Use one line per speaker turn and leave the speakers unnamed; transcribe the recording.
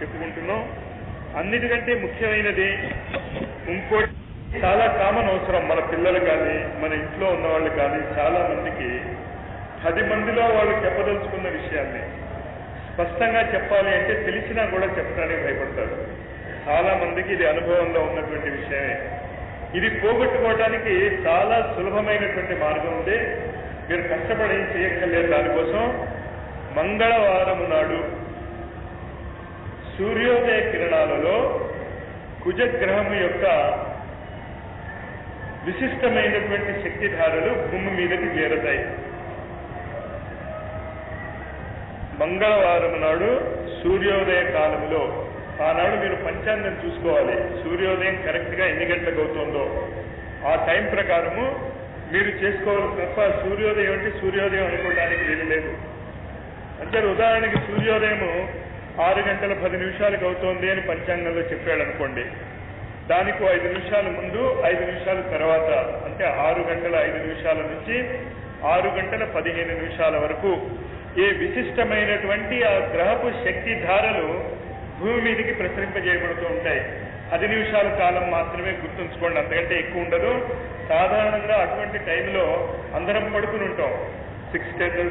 చెప్పుకుంటున్నాం. అన్నిటికంటే ముఖ్యమైనది ఇంకోటి చాలా కామన్ అవసరం మన పిల్లలు కానీ మన ఇంట్లో ఉన్న వాళ్ళు కానీ చాలా మందికి పది మందిలో వాళ్ళు చెప్పదలుచుకున్న విషయాన్ని స్పష్టంగా చెప్పాలి అంటే తెలిసినా కూడా చెప్పడానికి భయపడతారు. చాలా మందికి ఇది అనుభవంలో ఉన్నటువంటి విషయమే. ఇది పోగొట్టుకోవడానికి చాలా సులభమైనటువంటి మార్గం ఉంది. మీరు కష్టపడి చేయక్కర్లేదు దానికోసం. మంగళవారం నాడు సూర్యోదయ కిరణాలలో కుజగ్రహం యొక్క విశిష్టమైనటువంటి శక్తిధారలు భూమి మీదకి చేరతాయి. మంగళవారం నాడు సూర్యోదయ కాలంలో ఆనాడు మీరు పంచాంగం చూసుకోవాలి. సూర్యోదయం కరెక్ట్గా ఎన్ని గంటలకు అవుతుందో. ఆ టైం ప్రకారము మీరు చేసుకోవాలి తప్ప సూర్యోదయం అంటే సూర్యోదయం అనుకోవడానికి వీలు లేదు. అంటే ఉదాహరణకి సూర్యోదయము ఆరు గంటల పది నిమిషాలకు అవుతోంది అని పంచాంగంలో చెప్పాడు అనుకోండి దానికి ఐదు నిమిషాల ముందు ఐదు నిమిషాల తర్వాత అంటే ఆరు గంటల ఐదు నిమిషాల నుంచి ఆరు గంటల పదిహేను నిమిషాల వరకు ఏ విశిష్టమైనటువంటి ఆ గ్రహపు శక్తి ధారలు భూమి మీదకి ప్రసరింపజేయబడుతూ ఉంటాయి. పది నిమిషాల కాలం మాత్రమే గుర్తుంచుకోండి అంతకంటే ఎక్కువ ఉండదు. సాధారణంగా అటువంటి టైంలో అందరం పడుకుని ఉంటాం. Six ten